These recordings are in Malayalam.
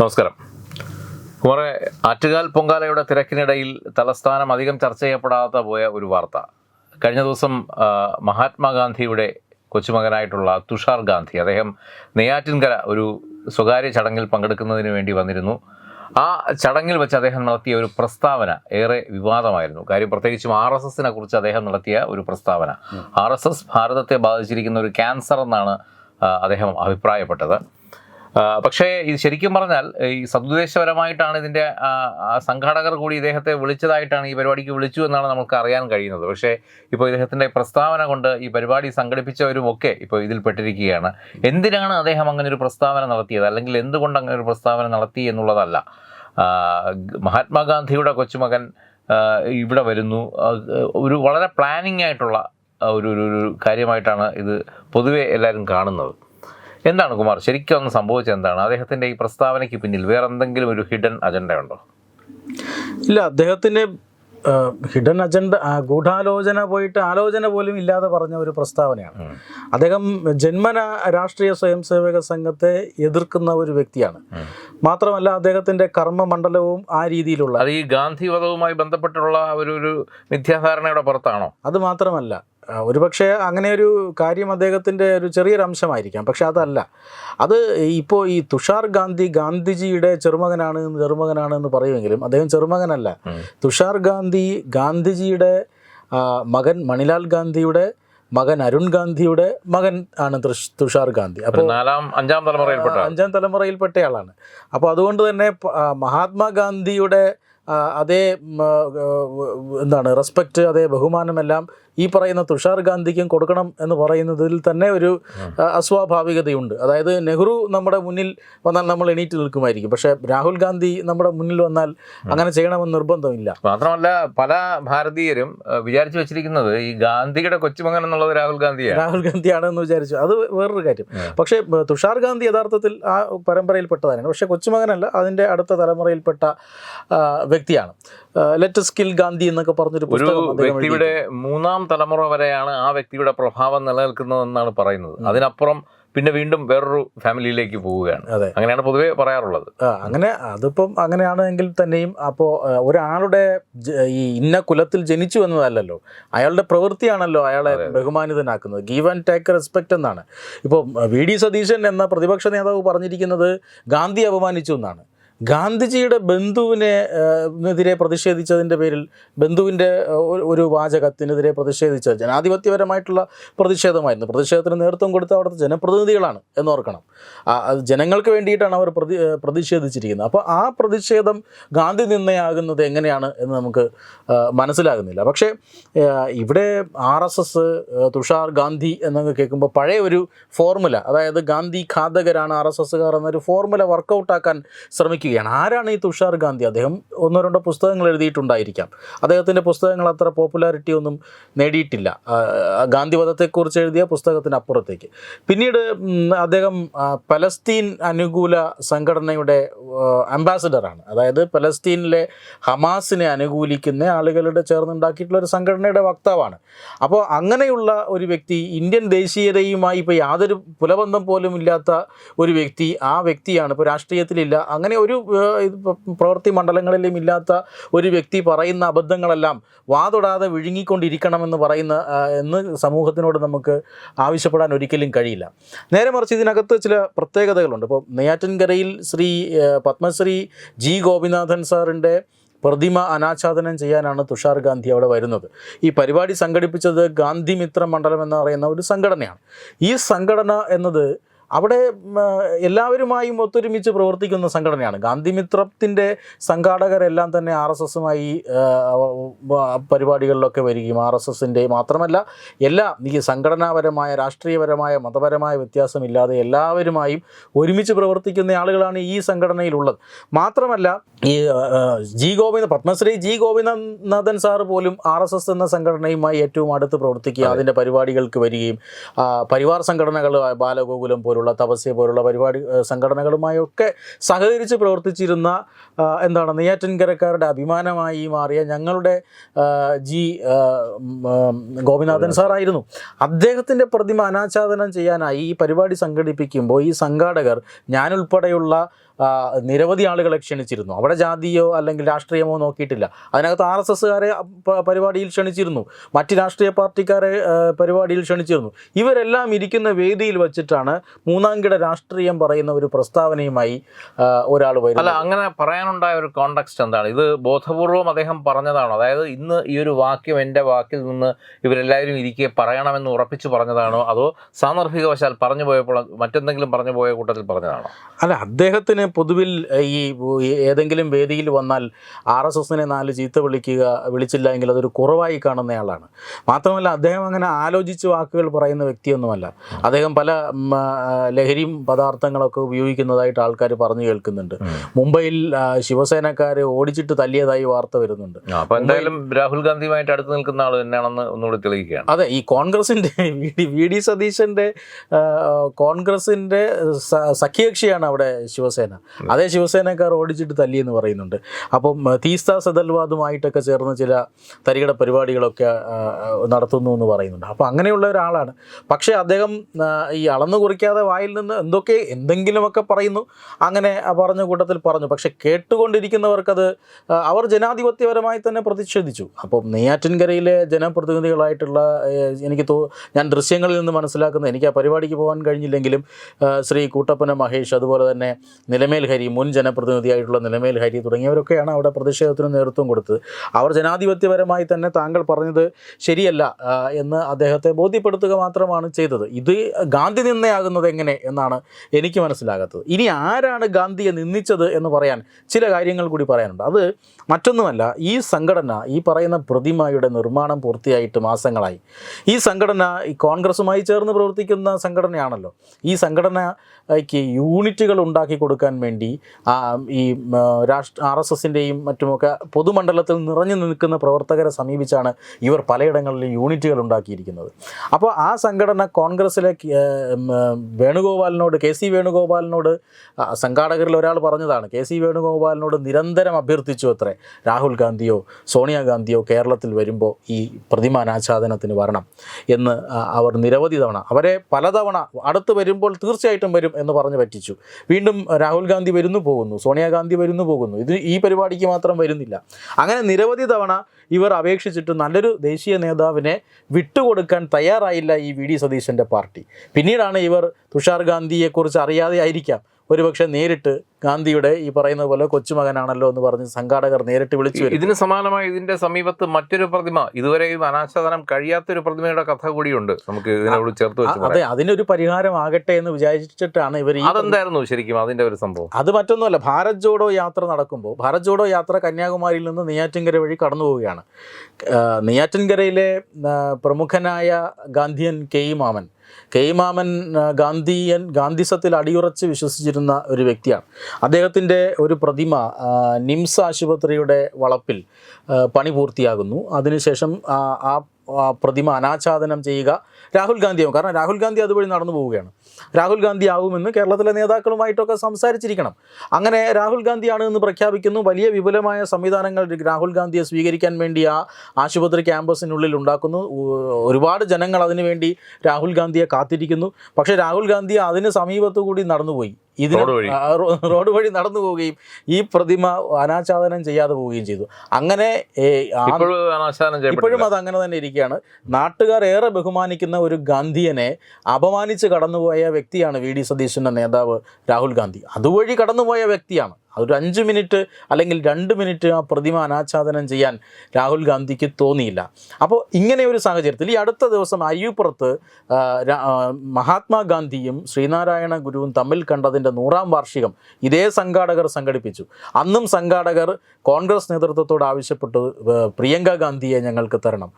നമസ്കാരം. കുമാറെ ആറ്റുകാൽ പൊങ്കാലയുടെ തിരക്കിനിടയിൽ തലസ്ഥാനം അധികം ചർച്ച ചെയ്യപ്പെടാത്ത പോയ ഒരു വാർത്ത. കഴിഞ്ഞ ദിവസം മഹാത്മാഗാന്ധിയുടെ കൊച്ചുമകനായിട്ടുള്ള തുഷാർ ഗാന്ധി അദ്ദേഹം നെയ്യാറ്റിൻകര ഒരു സ്വകാര്യ ചടങ്ങിൽ പങ്കെടുക്കുന്നതിന് വേണ്ടി വന്നിരുന്നു. ആ ചടങ്ങിൽ വെച്ച് അദ്ദേഹം നടത്തിയ ഒരു പ്രസ്താവന ഏറെ വിവാദമായിരുന്നു. കാര്യം പ്രത്യേകിച്ചും ആർ എസ് എസിനെ കുറിച്ച് അദ്ദേഹം നടത്തിയ ഒരു പ്രസ്താവന. ആർ എസ് എസ് ഭാരതത്തെ ബാധിച്ചിരിക്കുന്ന ഒരു ക്യാൻസർ എന്നാണ് അദ്ദേഹം അഭിപ്രായപ്പെട്ടത്. പക്ഷേ ഇത് ശരിക്കും പറഞ്ഞാൽ ഈ സതുദ്ദേശപരമായിട്ടാണ് ഇതിന്റെ സംഘാടകർ കൂടി ഇദ്ദേഹത്തെ വിളിച്ചതായിട്ടാണ് ഈ പരിപാടിക്ക് വിളിച്ചു എന്നാണ് നമുക്ക് അറിയാൻ കഴിയുന്നത്. പക്ഷേ ഇപ്പോൾ ഇദ്ദേഹത്തിന്റെ പ്രസ്താവന കൊണ്ട് ഈ പരിപാടി സംഘടിപ്പിച്ചവരുമൊക്കെ ഇപ്പോൾ ഇതിൽ പെട്ടിരിക്കുകയാണ്. എന്തിനാണ് അദ്ദേഹം അങ്ങനെ ഒരു പ്രസ്താവന നടത്തിയത്? അല്ലെങ്കിൽ എന്തുകൊണ്ട് അങ്ങനെ ഒരു പ്രസ്താവന നടത്തി എന്നുള്ളതല്ല. മഹാത്മാഗാന്ധിയുടെ കൊച്ചുമകൻ ഇവിടെ വരുന്നു. ഒരു വളരെ പ്ലാനിങ് ആയിട്ടുള്ള ഒരു ഒരു കാര്യമായിട്ടാണ് ഇത് പൊതുവെ എല്ലാവരും കാണുന്നത്. എന്താണ് കുമാർ? ശരിക്കും ഒന്ന് സംഭവിച്ചത് എന്താണ്? അദ്ദേഹത്തിന്റെ ഈ പ്രസ്താവനയ്ക്ക് പിന്നിൽ വേറെ എന്തെങ്കിലും ഒരു ഹിഡൻ അജണ്ട ഉണ്ടോ? ഇല്ല അദ്ദേഹത്തിന്റെ ഹിഡൻ അജണ്ട ഗൂഢാലോചന പോയിട്ട് ആലോചന പോലും ഇല്ലാതെ പറഞ്ഞ ഒരു പ്രസ്താവനയാണ്. അദ്ദേഹം ജന്മന രാഷ്ട്രീയ സ്വയംസേവക സംഘത്തെ എതിർക്കുന്ന ഒരു വ്യക്തിയാണ്. മാത്രമല്ല അദ്ദേഹത്തിന്റെ കർമ്മമണ്ഡലവും ആ രീതിയിലുള്ള അത് ഈ ഗാന്ധിവധവുമായി ബന്ധപ്പെട്ടുള്ള ഒരു ഒരു മിഥ്യാധാരണയുടെ പുറത്താണോ? അത് മാത്രമല്ല ഒരുപക്ഷെ അങ്ങനെ ഒരു കാര്യം അദ്ദേഹത്തിന്റെ ഒരു ചെറിയൊരു അംശമായിരിക്കാം പക്ഷെ അതല്ല. അത് ഇപ്പോൾ ഈ തുഷാർ ഗാന്ധി ഗാന്ധിജിയുടെ ചെറുമകനാണ് ചെറുമകനാണ് എന്ന് പറയുമെങ്കിലും അദ്ദേഹം ചെറുമകനല്ല. തുഷാർ ഗാന്ധി ഗാന്ധിജിയുടെ മകൻ മണിലാൽ ഗാന്ധിയുടെ മകൻ അരുൺ ഗാന്ധിയുടെ മകൻ ആണ് തൃഷ്- തുഷാർ ഗാന്ധി അപ്പോൾ നാലാം അഞ്ചാം തലമുറയിൽപ്പെട്ട. അഞ്ചാം തലമുറയിൽപ്പെട്ടയാളാണ് അപ്പോൾ അതുകൊണ്ട് തന്നെ മഹാത്മാഗാന്ധിയുടെ അതേ എന്താണ് റെസ്പെക്റ്റ് അതേ ബഹുമാനമെല്ലാം ഈ പറയുന്ന തുഷാർ ഗാന്ധിക്കും കൊടുക്കണം എന്ന് പറയുന്നതിൽ തന്നെ ഒരു അസ്വാഭാവികതയുണ്ട്. അതായത് നെഹ്റു നമ്മുടെ മുന്നിൽ വന്നാൽ നമ്മൾ എണീറ്റ് നിൽക്കുമായിരിക്കും. പക്ഷേ രാഹുൽ ഗാന്ധി നമ്മുടെ മുന്നിൽ വന്നാൽ അങ്ങനെ ചെയ്യണമെന്ന് നിർബന്ധമില്ല. മാത്രമല്ല പല ഭാരതീയരും വിചാരിച്ചു വെച്ചിരിക്കുന്നത് ഈ ഗാന്ധിയുടെ കൊച്ചുമകൻ എന്നുള്ളത് രാഹുൽ ഗാന്ധിയാണ്. രാഹുൽ ഗാന്ധിയാണെന്ന് വിചാരിച്ചു. അത് വേറൊരു കാര്യം. പക്ഷേ തുഷാർ ഗാന്ധി യഥാർത്ഥത്തിൽ ആ പരമ്പരയിൽപ്പെട്ടതാണ് പക്ഷേ കൊച്ചുമകനല്ല അതിന്റെ അടുത്ത തലമുറയിൽപ്പെട്ട വ്യക്തിയാണ്. ലെറ്റ് സ്കിൽ ഗാന്ധി എന്നൊക്കെ പറഞ്ഞൊരു പുസ്തകം വ്യക്തിയുടെ മൂന്നാം തലമുറ വരെയാണ് ആ വ്യക്തിയുടെ പ്രഭാവം നിലനിൽക്കുന്നതെന്നാണ് പറയുന്നത്. അതിനപ്പുറം പിന്നെ വീണ്ടും വേറൊരു ഫാമിലിയിലേക്ക് പോവുകയാണ്. അതെ. അങ്ങനെയാണ് പൊതുവെ പറയാറുള്ളത്. അങ്ങനെ അതിപ്പം അങ്ങനെയാണെങ്കിൽ തന്നെയും അപ്പോൾ ഒരാളുടെ ഈ ഇന്ന കുലത്തിൽ ജനിച്ചു എന്നതല്ലല്ലോ. അയാളുടെ പ്രവൃത്തിയാണല്ലോ അയാളെ ബഹുമാനിതനാക്കുന്നത്. ഗീവ് ആൻഡ് ടേക്ക് റെസ്പെക്റ്റ് എന്നാണ്. ഇപ്പോൾ വി. ഡി. സതീശൻ എന്ന പ്രതിപക്ഷ നേതാവ് പറഞ്ഞിരിക്കുന്നത് ഗാന്ധി അപമാനിച്ചു എന്നാണ്. ഗാന്ധിജിയുടെ ബന്ധുവിനെ എതിരെ പ്രതിഷേധിച്ചതിന്റെ പേരിൽ ബന്ധുവിന്റെ ഒരു- വാചകത്തിനെതിരെ പ്രതിഷേധിച്ചത് ജനാധിപത്യപരമായിട്ടുള്ള പ്രതിഷേധമായിരുന്നു. പ്രതിഷേധത്തിന് നേതൃത്വം കൊടുത്ത അവിടുത്തെ ജനപ്രതിനിധികളാണ് എന്നോർക്കണം. ജനങ്ങൾക്ക് വേണ്ടിയിട്ടാണ് അവർ പ്രതി പ്രതിഷേധിച്ചിരിക്കുന്നത്. അപ്പോൾ ആ പ്രതിഷേധം ഗാന്ധി നിന്നയാകുന്നത് എങ്ങനെയാണ് എന്ന് നമുക്ക് മനസ്സിലാകുന്നില്ല. പക്ഷേ ഇവിടെ R S S Tushar Gandhi എന്നൊക്കെ കേൾക്കുമ്പോൾ പഴയ ഒരു ഫോർമുല അതായത് ഗാന്ധി ഘാതകരാണ് ആർ എസ് എസ്സുകാർ എന്നൊരു ഫോർമുല വർക്കൗട്ടാക്കാൻ ശ്രമിക്കുകയാണ് ആരാണ് ഈ തുഷാർ ഗാന്ധി? അദ്ദേഹം ഒന്നോ രണ്ടോ പുസ്തകങ്ങൾ എഴുതിയിട്ടുണ്ടായിരിക്കാം. അദ്ദേഹത്തിന്റെ പുസ്തകങ്ങൾ അത്ര പോപ്പുലാരിറ്റി ഒന്നും നേടിയിട്ടില്ല. ഗാന്ധിവധത്തെക്കുറിച്ച് എഴുതിയ പുസ്തകത്തിന് അപ്പുറത്തേക്ക് പിന്നീട് അദ്ദേഹം പലസ്തീൻ അനുകൂല സംഘടനയുടെ അംബാസിഡറാണ്. അതായത് പലസ്തീനിലെ ഹമാസിനെ അനുകൂലിക്കുന്ന ആളുകളുടെ ചേർന്നുണ്ടാക്കിയിട്ടുള്ള ഒരു സംഘടനയുടെ വക്താവാണ്. അപ്പോൾ അങ്ങനെയുള്ള ഒരു വ്യക്തി ഇന്ത്യൻ ദേശീയതയുമായി ഇപ്പോൾ യാതൊരു പുലബന്ധം പോലും ഇല്ലാത്ത ഒരു വ്യക്തി ആ വ്യക്തിയാണ് ഇപ്പോൾ രാഷ്ട്രീയത്തിലില്ല. അങ്ങനെ ഒരു പ്രവൃത്തി മണ്ഡലങ്ങളിലും ഇല്ലാത്ത ഒരു വ്യക്തി പറയുന്ന അബദ്ധങ്ങളെല്ലാം വാതൊടാതെ വിഴുങ്ങിക്കൊണ്ടിരിക്കണമെന്ന് പറയുന്ന എന്ന് സമൂഹത്തിനോട് നമുക്ക് ആവശ്യപ്പെടാൻ ഒരിക്കലും കഴിയില്ല. നേരെ മറിച്ച് ഇതിനകത്ത് ചില പ്രത്യേകതകളുണ്ട്. ഇപ്പോൾ നെയ്യാറ്റിൻകരയിൽ ശ്രീ പത്മശ്രീ ജി ഗോപിനാഥൻ സാറിന്റെ പ്രതിമ അനാച്ഛാദനം ചെയ്യാനാണ് തുഷാർ ഗാന്ധി അവിടെ വരുന്നത്. ഈ പരിപാടി സംഘടിപ്പിച്ചത് ഗാന്ധി മിത്ര മണ്ഡലം എന്ന് പറയുന്ന ഒരു സംഘടനയാണ്. ഈ സംഘടന എന്നത് അവിടെ എല്ലാവരുമായും ഒത്തൊരുമിച്ച് പ്രവർത്തിക്കുന്ന സംഘടനയാണ്. ഗാന്ധി മിത്രത്തിന്റെ സംഘാടകരെല്ലാം തന്നെ ആർ എസ് എസുമായി പരിപാടികളിലൊക്കെ വരികയും ആർ എസ് എസിന്റെ മാത്രമല്ല എല്ലാ ഈ സംഘടനാപരമായ രാഷ്ട്രീയപരമായ മതപരമായ വ്യത്യാസമില്ലാതെ എല്ലാവരുമായും ഒരുമിച്ച് പ്രവർത്തിക്കുന്ന ആളുകളാണ് ഈ സംഘടനയിലുള്ളത്. മാത്രമല്ല ഈ G Govinda Padmashri G Govindanathan sir പോലും ആർ എസ് എസ് എന്ന സംഘടനയുമായി ഏറ്റവും അടുത്ത് പ്രവർത്തിക്കുകയും അതിന്റെ പരിപാടികൾക്ക് വരികയും പരിവാർ സംഘടനകൾ ബാലഗോകുലം പോലുള്ള തപസ്യ പോലുള്ള പരിപാടി സംഘടനകളുമായൊക്കെ സഹകരിച്ച് പ്രവർത്തിച്ചിരുന്ന എന്താണ് നെയ്യാറ്റിൻകരക്കാരുടെ അഭിമാനമായി മാറിയ ഞങ്ങളുടെ ജി ഗോപിനാഥൻ സാറായിരുന്നു. അദ്ദേഹത്തിന്റെ പ്രതിമ അനാച്ഛാദനം ചെയ്യാനായി ഈ പരിപാടി സംഘടിപ്പിക്കുമ്പോൾ ഈ സംഘാടകർ ഞാനുൾപ്പെടെയുള്ള നിരവധി ആളുകളെ ക്ഷണിച്ചിരുന്നു. അവിടെ ജാതിയോ അല്ലെങ്കിൽ രാഷ്ട്രീയമോ നോക്കിയിട്ടില്ല. അതിനകത്ത് ആർ എസ് എസ്സുകാരെ പരിപാടിയിൽ ക്ഷണിച്ചിരുന്നു. മറ്റ് രാഷ്ട്രീയ പാർട്ടിക്കാരെ പരിപാടിയിൽ ക്ഷണിച്ചിരുന്നു. ഇവരെല്ലാം ഇരിക്കുന്ന വേദിയിൽ വെച്ചിട്ടാണ് മൂന്നാംകിട രാഷ്ട്രീയം പറയുന്ന ഒരു പ്രസ്താവനയുമായി ഒരാൾ വരുന്നത്. അല്ല അങ്ങനെ പറയാനുണ്ടായ ഒരു കോണ്ടക്സ്റ്റ് എന്താണ്? ഇത് ബോധപൂർവം അദ്ദേഹം പറഞ്ഞതാണ്. അതായത് ഇന്ന് ഈ ഒരു വാക്യം എന്റെ വാക്കിൽ നിന്ന് ഇവരെല്ലാവരും ഇരിക്കെ പറയണമെന്ന് ഉറപ്പിച്ചു പറഞ്ഞതാണോ? അതോ സാന്ദർഭികവശാൽ പറഞ്ഞു പോയപ്പോൾ മറ്റെന്തെങ്കിലും പറഞ്ഞു പോയ കൂട്ടത്തിൽ പറഞ്ഞതാണോ? അല്ല അദ്ദേഹത്തിന് പൊതുവിൽ ഈ ഏതെങ്കിലും വേദിയിൽ വന്നാൽ ആർ എസ് എസിനെ നാല് ചീത്ത വിളിക്കുക വിളിച്ചില്ല എങ്കിൽ അതൊരു കുറവായി കാണുന്നയാളാണ് മാത്രമല്ല അദ്ദേഹം അങ്ങനെ ആലോചിച്ച് വാക്കുകൾ പറയുന്ന വ്യക്തിയൊന്നുമല്ല. അദ്ദേഹം പല ലഹരിയും പദാർത്ഥങ്ങളൊക്കെ ഉപയോഗിക്കുന്നതായിട്ട് ആൾക്കാർ പറഞ്ഞു കേൾക്കുന്നുണ്ട്. മുംബൈയിൽ ശിവസേനക്കാരെ ഓടിച്ചിട്ട് തല്ലിയതായി വാർത്ത വരുന്നുണ്ട്. എന്തായാലും രാഹുൽ ഗാന്ധിയുമായിട്ട് അടുത്ത് നിൽക്കുന്ന ആൾ തന്നെയാണെന്ന് ഒന്നുകൂടി തെളിയിക്കുകയാണ്. അതെ ഈ കോൺഗ്രസിന്റെ വി ഡി സതീശന്റെ കോൺഗ്രസിന്റെ സഖ്യകക്ഷിയാണ് അവിടെ ശിവസേന. അതേ ശിവസേനക്കാർ ഓടിച്ചിട്ട് തല്ലിയെന്ന് പറയുന്നുണ്ട്. അപ്പം തീസ്ത സദൽവാദുമായിട്ടൊക്കെ ചേർന്ന് ചില തരികിട പരിപാടികളൊക്കെ നടത്തുന്നു എന്ന് പറയുന്നുണ്ട്. അപ്പോൾ അങ്ങനെയുള്ള ഒരാളാണ്. പക്ഷേ അദ്ദേഹം ഈ അളന്നു കുറിക്കാതെ വായിൽ നിന്ന് എന്തൊക്കെ എന്തെങ്കിലുമൊക്കെ പറയുന്നു. അങ്ങനെ പറഞ്ഞു കൂട്ടത്തിൽ പറഞ്ഞു. പക്ഷേ കേട്ടുകൊണ്ടിരിക്കുന്നവർക്കത് അവർ ജനാധിപത്യപരമായി തന്നെ പ്രതിഷേധിച്ചു. അപ്പം നെയ്യാറ്റിൻകരയിലെ ജനപ്രതിനിധികളായിട്ടുള്ള എനിക്ക് തോ ഞാൻ ദൃശ്യങ്ങളിൽ നിന്ന് മനസ്സിലാക്കുന്നത് എനിക്ക് ആ പരിപാടിക്ക് പോകാൻ കഴിഞ്ഞില്ലെങ്കിലും ശ്രീ കൂട്ടപ്പന മഹേഷ് അതുപോലെ തന്നെ നിലമേൽ ഹരി മുൻ ജനപ്രതിനിധിയായിട്ടുള്ള നിലമേൽ ഹരി തുടങ്ങിയവരൊക്കെയാണ് അവിടെ പ്രതിഷേധത്തിന് നേതൃത്വം കൊടുത്തത്. അവർ ജനാധിപത്യപരമായി തന്നെ താങ്കൾ പറഞ്ഞത് ശരിയല്ല എന്ന് അദ്ദേഹത്തെ ബോധ്യപ്പെടുത്തുക മാത്രമാണ് ചെയ്തത്. ഇത് ഗാന്ധി നിന്നയാകുന്നത് എങ്ങനെ എന്നാണ് എനിക്ക് മനസ്സിലാകാത്തത്. ഇനി ആരാണ് ഗാന്ധിയെ നിന്ദിച്ചത് എന്ന് പറയാൻ ചില കാര്യങ്ങൾ കൂടി പറയാനുണ്ട്. അത് മറ്റൊന്നുമല്ല ഈ സംഘടന ഈ പറയുന്ന പ്രതിമയുടെ നിർമ്മാണം പൂർത്തിയായിട്ട് മാസങ്ങളായി. ഈ സംഘടന ഈ കോൺഗ്രസുമായി ചേർന്ന് പ്രവർത്തിക്കുന്ന സംഘടനയാണല്ലോ. ഈ സംഘടനയ്ക്ക് യൂണിറ്റുകൾ ഉണ്ടാക്കി കൊടുക്കാൻ വേണ്ടി ഈ രാഷ്ട്ര ആർ എസ് എസിന്റെയും മറ്റുമൊക്കെ പൊതുമണ്ഡലത്തിൽ നിറഞ്ഞു നിൽക്കുന്ന പ്രവർത്തകരെ സമീപിച്ചാണ് ഇവർ പലയിടങ്ങളിലും യൂണിറ്റുകൾ ഉണ്ടാക്കിയിരിക്കുന്നത്. അപ്പോൾ ആ സംഘടന കോൺഗ്രസ്സിലെ വേണുഗോപാലിനോട് കെ സി വേണുഗോപാലിനോട് സംഘാടകരിൽ ഒരാൾ പറഞ്ഞതാണ് കെ സി വേണുഗോപാലിനോട് നിരന്തരം അഭ്യർത്ഥിച്ചു അത്രേ രാഹുൽ ഗാന്ധിയോ സോണിയാഗാന്ധിയോ കേരളത്തിൽ വരുമ്പോൾ ഈ പ്രതിമാനാച്ഛാദനത്തിന് വരണം എന്ന് അവർ നിരവധി തവണ അവരെ പലതവണ അടുത്ത് വരുമ്പോൾ തീർച്ചയായിട്ടും വരും എന്ന് പറഞ്ഞു പറ്റിച്ചു. വീണ്ടും രാഹുൽ ഗാന്ധി വരുന്നു പോകുന്നു സോണിയാഗാന്ധി വരുന്നു പോകുന്നു. ഇത് ഈ പരിപാടിക്ക് മാത്രം വരുന്നില്ല. അങ്ങനെ നിരവധി തവണ ഇവർ അപേക്ഷിച്ചിട്ട് നല്ലൊരു ദേശീയ നേതാവിനെ വിട്ടുകൊടുക്കാൻ തയ്യാറായില്ല ഈ വി ഡി സതീശന്റെ പാർട്ടി. പിന്നീടാണ് ഇവർ തുഷാർ ഗാന്ധിയെക്കുറിച്ച് അറിയാതെ ആയിരിക്കാം. ഒരുപക്ഷെ നേരിട്ട് ഗാന്ധിയുടെ ഈ പറയുന്ന പോലെ കൊച്ചുമകനാണല്ലോ എന്ന് പറഞ്ഞ് സംഘാടകർ നേരിട്ട് വിളിച്ചു വരും ഇതിന് സമാനമായി ഇതിന്റെ സമീപത്ത് മറ്റൊരു പ്രതിമ ഇതുവരെയും അനാച്ഛാദനം കഴിയാത്തൊരു പ്രതിമയുടെ കഥ കൂടിയുണ്ട് നമുക്ക് ഇതിനോട് ചേർത്ത് അതെ അതിനൊരു പരിഹാരം ആകട്ടെ എന്ന് വിചാരിച്ചിട്ടാണ് ഇവർ അതെന്തായിരുന്നു ശരിക്കും അതിന്റെ ഒരു സംഭവം? അത് മറ്റൊന്നുമല്ല ഭാരത് ജോഡോ യാത്ര നടക്കുമ്പോൾ ഭാരത് ജോഡോ യാത്ര കന്യാകുമാരിയിൽ നിന്ന് നെയ്യാറ്റിങ്കര വഴി കടന്നു പോവുകയാണ് ആ, നെയ്യാറ്റിൻകരയിലെ പ്രമുഖനായ Gandhian K E Mammen. K E Mammen Gandhian ഗാന്ധിസത്തിൽ അടിയുറച്ച് വിശ്വസിച്ചിരുന്ന ഒരു വ്യക്തിയാണ്. അദ്ദേഹത്തിന്റെ ഒരു പ്രതിമ നിംസ് ആശുപത്രിയുടെ വളപ്പിൽ പണി പൂർത്തിയാകുന്നു. അതിനുശേഷം ആ പ്രതിമ അനാച്ഛാദനം ചെയ്യുക രാഹുൽ ഗാന്ധിയാവും. കാരണം രാഹുൽ ഗാന്ധി അതുവഴി നടന്നു പോവുകയാണ്. രാഹുൽ ഗാന്ധി ആവുമെന്ന് കേരളത്തിലെ നേതാക്കളുമായിട്ടൊക്കെ സംസാരിച്ചിരിക്കണം. അങ്ങനെ രാഹുൽ ഗാന്ധിയാണ് എന്ന് പ്രഖ്യാപിക്കുന്നു. വലിയ വിപുലമായ സംവിധാനങ്ങൾ രാഹുൽ ഗാന്ധിയെ സ്വീകരിക്കാൻ വേണ്ടി ആ ആശുപത്രി ക്യാമ്പസിനുള്ളിൽ ഉണ്ടാക്കുന്നു. ഒരുപാട് ജനങ്ങൾ അതിനുവേണ്ടി രാഹുൽ ഗാന്ധിയെ കാത്തിരിക്കുന്നു. പക്ഷേ രാഹുൽ ഗാന്ധി അതിന് സമീപത്തു കൂടി നടന്നുപോയി. ഇതിന് റോഡ് വഴി. നടന്നു പോവുകയും ഈ പ്രതിമ അനാച്ഛാദനം ചെയ്യാതെ പോവുകയും ചെയ്തു. അങ്ങനെ ഇപ്പോഴും അത് അങ്ങനെ തന്നെ ഇരിക്കുകയാണ്. നാട്ടുകാർ ഏറെ ബഹുമാനിക്കുന്ന ഒരു ഗാന്ധിയനെ അപമാനിച്ച് കടന്നുപോയ വ്യക്തിയാണ് വി ഡി സതീശന്റെ നേതാവ് രാഹുൽ ഗാന്ധി. അതുവഴി കടന്നുപോയ വ്യക്തിയാണ്. അതൊരു അഞ്ച് മിനിറ്റ് അല്ലെങ്കിൽ രണ്ട് മിനിറ്റ് ആ പ്രതിമ അനാച്ഛാദനം ചെയ്യാൻ രാഹുൽ ഗാന്ധിക്ക് തോന്നിയില്ല. അപ്പോൾ ഇങ്ങനെ ഒരു സാഹചര്യത്തിൽ ഈ അടുത്ത ദിവസം അയ്യൂപ്പുറത്ത് മഹാത്മാഗാന്ധിയും ശ്രീനാരായണ ഗുരുവും തമ്മിൽ കണ്ടതിന്റെ നൂറാം വാർഷികം ഇതേ സംഘാടകർ സംഘടിപ്പിച്ചു. അന്നും സംഘാടകർ കോൺഗ്രസ് നേതൃത്വത്തോട് ആവശ്യപ്പെട്ടു പ്രിയങ്ക ഗാന്ധിയെ ഞങ്ങൾക്ക് തരണം.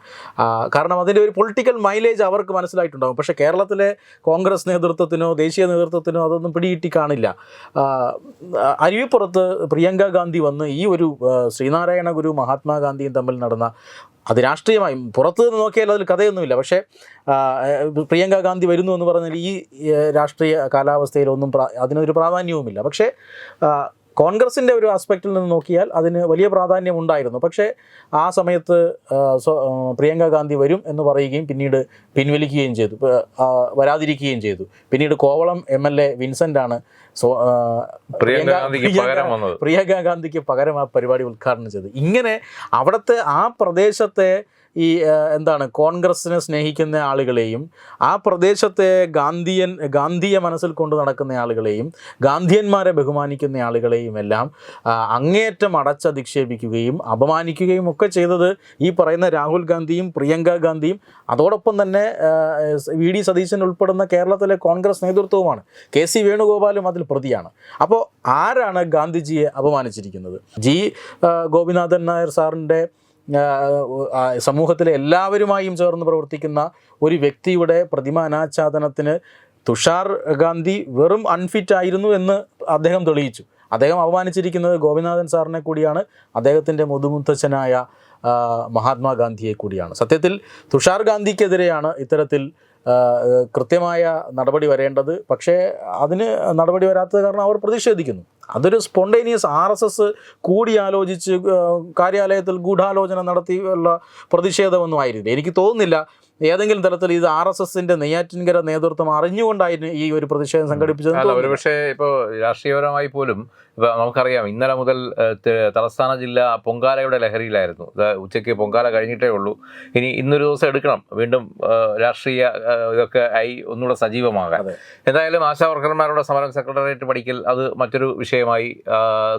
കാരണം അതിന്റെ ഒരു പൊളിറ്റിക്കൽ മൈലേജ് അവർക്ക് മനസ്സിലായിട്ടുണ്ടാകും പക്ഷേ കേരളത്തിലെ കോൺഗ്രസ് നേതൃത്വത്തിനോ ദേശീയ നേതൃത്വത്തിനോ അതൊന്നും പിടികിട്ടി കാണില്ല. ആ, അരുവിപ്പുറത്ത് പ്രിയങ്ക ഗാന്ധി വന്ന് ഈ ഒരു ശ്രീനാരായണ ഗുരു മഹാത്മാഗാന്ധിയും തമ്മിൽ നടന്ന അത് രാഷ്ട്രീയമായി. പുറത്ത് നിന്ന് നോക്കിയാൽ അതിൽ കഥയൊന്നുമില്ല. പക്ഷേ പ്രിയങ്ക ഗാന്ധി വരുന്നു എന്ന് പറഞ്ഞാൽ ഈ രാഷ്ട്രീയ കാലാവസ്ഥയിലൊന്നും പ്രാ അതിനൊരു പ്രാധാന്യവുമില്ല. പക്ഷേ കോൺഗ്രസിന്റെ ഒരു ആസ്പെക്റ്റിൽ നിന്ന് നോക്കിയാൽ അതിന് വലിയ പ്രാധാന്യം ഉണ്ടായിരുന്നു. പക്ഷേ ആ സമയത്ത് പ്രിയങ്ക ഗാന്ധി വരും എന്ന് പറയുകയും പിന്നീട് പിൻവലിക്കുകയും ചെയ്തു. വരാതിരിക്കുകയും ചെയ്തു. പിന്നീട് Kovalam M L A Vincent ആണ് പ്രിയങ്ക ഗാന്ധിക്ക് പകരം ആ പരിപാടി ഉദ്ഘാടനം ചെയ്തു. ഇങ്ങനെ അവിടുത്തെ ആ പ്രദേശത്തെ ഈ എന്താണ് കോൺഗ്രസ്സിനെ സ്നേഹിക്കുന്ന ആളുകളെയും ആ പ്രദേശത്തെ ഗാന്ധിയൻ ഗാന്ധിയെ മനസ്സിൽ കൊണ്ട് നടക്കുന്ന ആളുകളെയും ഗാന്ധിയന്മാരെ ബഹുമാനിക്കുന്ന ആളുകളെയും എല്ലാം അങ്ങേയറ്റം അടച്ചധിക്ഷേപിക്കുകയും അപമാനിക്കുകയും ഒക്കെ ചെയ്തത് ഈ പറയുന്ന രാഹുൽ ഗാന്ധിയും പ്രിയങ്ക ഗാന്ധിയും അതോടൊപ്പം തന്നെ വി ഡി സതീശൻ ഉൾപ്പെടുന്ന കേരളത്തിലെ കോൺഗ്രസ് നേതൃത്വവുമാണ്. കെ സി വേണുഗോപാലും അതിൽ പ്രതിയാണ്. അപ്പോൾ ആരാണ് ഗാന്ധിജിയെ അപമാനിച്ചിരിക്കുന്നത്? ജി ഗോപിനാഥൻ നായർ സാറിന്റെ സമൂഹത്തിലെ എല്ലാവരുമായും ചേർന്ന് പ്രവർത്തിക്കുന്ന ഒരു വ്യക്തിയുടെ പ്രതിമ അനാച്ഛാദനത്തിന് തുഷാർ ഗാന്ധി വെറും അൺഫിറ്റ് ആയിരുന്നു എന്ന് അദ്ദേഹം തെളിയിച്ചു. അദ്ദേഹം അപമാനിച്ചിരിക്കുന്നത് ഗോപിനാഥൻ സാറിനെ കൂടിയാണ്. അദ്ദേഹത്തിന്റെ മുതുമുത്തച്ഛനായ മഹാത്മാഗാന്ധിയെ കൂടിയാണ്. സത്യത്തിൽ തുഷാർ ഗാന്ധിക്കെതിരെയാണ് ഇത്തരത്തിൽ കൃത്യമായ നടപടി വരേണ്ടത്. പക്ഷേ അതിന് നടപടി വരാത്തത് കാരണം അവർ പ്രതിഷേധിക്കുന്നു. അതൊരു സ്പോണ്ടേനിയസ് ആർ എസ് എസ് കൂടിയാലോചിച്ച് കാര്യാലയത്തിൽ ഗൂഢാലോചന നടത്തിയുള്ള പ്രതിഷേധമൊന്നും ആയിരുന്നില്ല. എനിക്ക് തോന്നുന്നില്ല ഏതെങ്കിലും തരത്തിൽ ഇത് ആർ എസ് എസിന്റെ നെയ്യാറ്റിൻകര നേതൃത്വം അറിഞ്ഞുകൊണ്ടായിരുന്നു ഈ ഒരു പ്രതിഷേധം സംഘടിപ്പിച്ചത് അല്ല ഒരുപക്ഷെ ഇപ്പോൾ രാഷ്ട്രീയപരമായി പോലും ഇപ്പൊ നമുക്കറിയാം ഇന്നലെ മുതൽ തലസ്ഥാന ജില്ല പൊങ്കാലയുടെ ലഹരിയിലായിരുന്നു. ഉച്ചയ്ക്ക് പൊങ്കാല കഴിഞ്ഞിട്ടേ ഉള്ളൂ. ഇനി ഇന്നൊരു ദിവസം എടുക്കണം. വീണ്ടും രാഷ്ട്രീയ ഇതൊക്കെ ആയി ഒന്നുകൂടെ സജീവമാകാൻ. അതെ. എന്തായാലും ആശാവർക്കർമാരുടെ സമരം സെക്രട്ടേറിയറ്റ് പഠിക്കൽ അത് മറ്റൊരു വിഷയമായി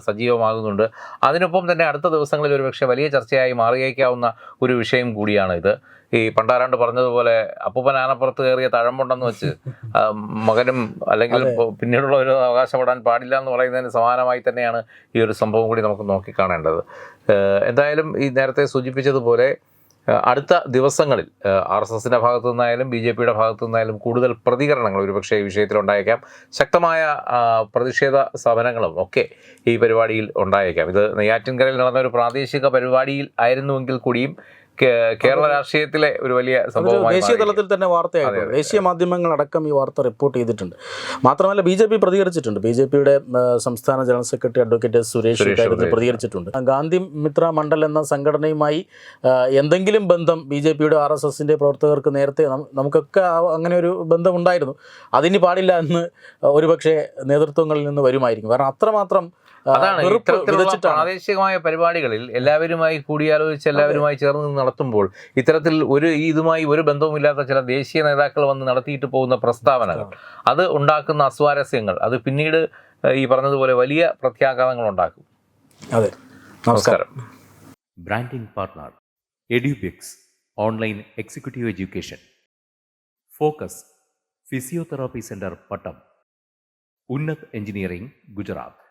സജീവമാകുന്നുണ്ട്. അതിനൊപ്പം തന്നെ അടുത്ത ദിവസങ്ങളിൽ ഒരുപക്ഷെ വലിയ ചർച്ചയായി മാറിയേക്കാവുന്ന ഒരു വിഷയം കൂടിയാണ് ഇത് ഈ പണ്ടാരാണ്ട് പറഞ്ഞതുപോലെ അപ്പൂപ്പൻ ആനപ്പുറത്ത് കയറിയ തഴമ്പുണ്ടെന്ന് വെച്ച് മകനും അല്ലെങ്കിൽ പിന്നീടുള്ളവരും അവകാശപ്പെടാൻ പാടില്ല എന്ന് പറയുന്നതിന് സമാനമായി തന്നെയാണ് ഈ ഒരു സംഭവം കൂടി നമുക്ക് നോക്കിക്കാണേണ്ടത്. കാണേണ്ടത് എന്തായാലും ഈ നേരത്തെ സൂചിപ്പിച്ചതുപോലെ അടുത്ത ദിവസങ്ങളിൽ ആർ എസ് എസിന്റെ ഭാഗത്തു നിന്നായാലും ബി ജെ പിയുടെ ഭാഗത്തു നിന്നായാലും കൂടുതൽ പ്രതികരണങ്ങൾ ഒരുപക്ഷെ ഈ വിഷയത്തിൽ ഉണ്ടായേക്കാം. ശക്തമായ പ്രതിഷേധ സമരങ്ങളും ഒക്കെ ഈ പരിപാടിയിൽ ഉണ്ടായേക്കാം. ഇത് നെയ്യാറ്റിൻകരയിൽ നടന്ന ഒരു പ്രാദേശിക പരിപാടിയിൽ ആയിരുന്നുവെങ്കിൽ കൂടിയും കേരള രാഷ്ട്രീയത്തിലെ ഒരു വലിയ സംഭവം ദേശീയ തലത്തിൽ തന്നെ വാർത്തയായിട്ടുണ്ട് ദേശീയ മാധ്യമങ്ങൾ അടക്കം ഈ വാർത്ത റിപ്പോർട്ട് ചെയ്തിട്ടുണ്ട്. മാത്രമല്ല ബി ജെ പി പ്രതികരിച്ചിട്ടുണ്ട്. ബി ജെ പിയുടെ സംസ്ഥാന general secretary advocate Suresh Suresh. പ്രതികരിച്ചിട്ടുണ്ട്. Gandhi Mitra Mandal എന്ന സംഘടനയുമായി എന്തെങ്കിലും ബന്ധം ബി ജെ പിയുടെ ആർ എസ് എസിന്റെ പ്രവർത്തകർക്ക് നേരത്തെ നമുക്കൊക്കെ അങ്ങനെ ഒരു ബന്ധമുണ്ടായിരുന്നു. അതിന് പാടില്ല എന്ന് ഒരുപക്ഷെ നേതൃത്വങ്ങളിൽ നിന്ന് വരുമായിരിക്കും. കാരണം അത്രമാത്രം അതാണ് ഇത്തരത്തിലുള്ള പ്രാദേശികമായ പരിപാടികളിൽ എല്ലാവരുമായി കൂടിയാലോചിച്ച് എല്ലാവരുമായി ചേർന്ന് നടത്തുമ്പോൾ ഇത്തരത്തിൽ ഒരു ഇതുമായി ഒരു ബന്ധവുമില്ലാത്ത ചില ദേശീയ നേതാക്കൾ വന്ന് നടത്തിയിട്ട് പോകുന്ന പ്രസ്താവനകൾ അത് ഉണ്ടാക്കുന്ന അസ്വാരസ്യങ്ങൾ അത് പിന്നീട് ഈ പറഞ്ഞതുപോലെ വലിയ പ്രത്യാഘാതങ്ങൾ ഉണ്ടാക്കും. അതെ. നമസ്കാരം. Branding partner Edubix online executive education. Focus physiotherapy centre Pattom. Unnat engineering Gujarat.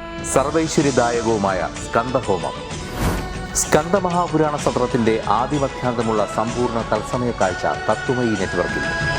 സർവൈശ്വര്യദായകവുമായ സ്കന്ദഹോമം. സ്കന്ദമഹാപുരാണ സത്രത്തിന്റെ ആദിമധ്യാന്തമുള്ള സമ്പൂർണ തത്സമയ കാഴ്ച തത്വമയി നെറ്റ്വർക്കിൽ.